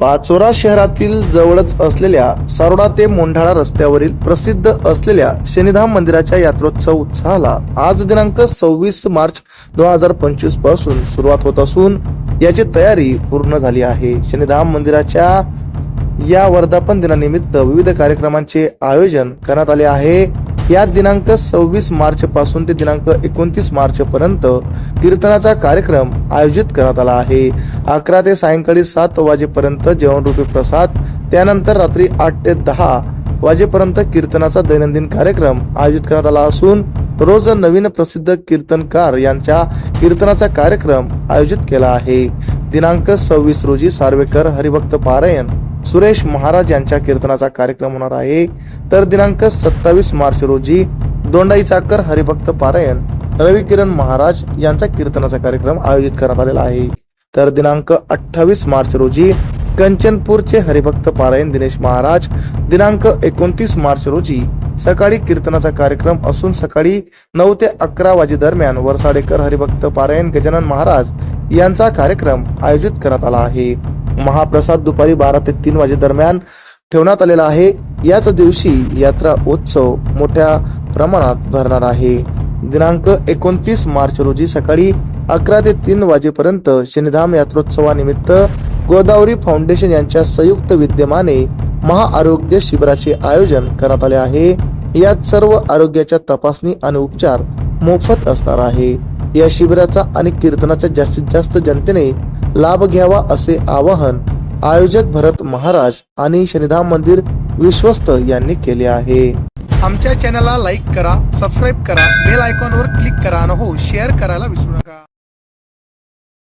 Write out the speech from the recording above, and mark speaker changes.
Speaker 1: पाचोरा शहरातील जवळच असलेल्या सारोडा ते मोंढाळा रस्त्यावरील प्रसिद्ध असलेल्या शनिधाम मंदिराच्या यात्रोत्सव उत्साहाला आज दिनांक सव्वीस मार्च दोन हजार पंचवीसपासून सुरुवात होत असून याची तयारी पूर्ण झाली आहे. शनिधाम मंदिराच्या या वर्धापन दिनानिमित्त विविध कार्यक्रमांचे आयोजन करण्यात आले आहे. या दिनांक सव्वीस मार्च पासून ते दिनांक एकोणतीस मार्च पर्यंत कीर्तनाचा कार्यक्रम आयोजित करण्यात आला आहे. अकरा ते सायंकाळी सात वाजेपर्यंत जेवणरूपी प्रसाद त्यानंतर रात्री आठ ते दहा वाजेपर्यंत कीर्तनाचा दैनंदिन कार्यक्रम आयोजित करण्यात आला असून रोज नवीन प्रसिद्ध कीर्तनकार यांच्या कीर्तनाचा कार्यक्रम आयोजित केला आहे. दिनांक सव्वीस रोजी सार्वेकर हरिभक्त पारायण सुरेश महाराज यांच्या कीर्तनाचा कार्यक्रम होणार आहे. तर दिनांक सत्तावीस मार्च रोजी दोंडाई चाकर हरिभक्त पारायण रवी किरण महाराज यांचा कीर्तनाचा कार्यक्रम आयोजित करण्यात आलेला आहे. तर दिनांक अठ्ठावीस मार्च रोजी कंचनपूरचे हरिभक्त पारायण दिनेश महाराज दिनांक एकोणतीस मार्च रोजी सकाळी कीर्तनाचा कार्यक्रम असून सकाळी नऊ ते अकरा वाजे दरम्यान वरसाडेकर हरिभक्त पारायण गजानन महाराज यांचा कार्यक्रम आयोजित करण्यात आला आहे. महाप्रसाद दुपारी बारा ते तीन वाजे दरम्यान ठेवण्यात आलेला आहे. याच दिवशी यात्रा उत्सव मोठ्या प्रमाणात भरणार आहे. दिनांक एकोणतीस मार्च रोजी सकाळी अकरा ते तीन वाजेपर्यंत शनिधाम यात्रोत्सवानिमित्त गोदावरी फाउंडेशन यांच्या संयुक्त विद्यमाने महाआरोग्य शिबिराचे आयोजन करण्यात आले आहे. यात सर्व आरोग्याच्या तपासणी आणि उपचार मोफत असणार आहे. या शिबिराचा आणि कीर्तनाचा जास्तीत जास्त जनतेने लाभ घ्यावा असे आवाहन आयोजक भरत महाराज आणि शनिधाम मंदिर विश्वस्त यांनी केले आहे.
Speaker 2: आमच्या चॅनलला लाईक करा सबस्क्राईब करा बेल आयकॉनवर क्लिक करा आणि हो शेअर करायला विसरू नका.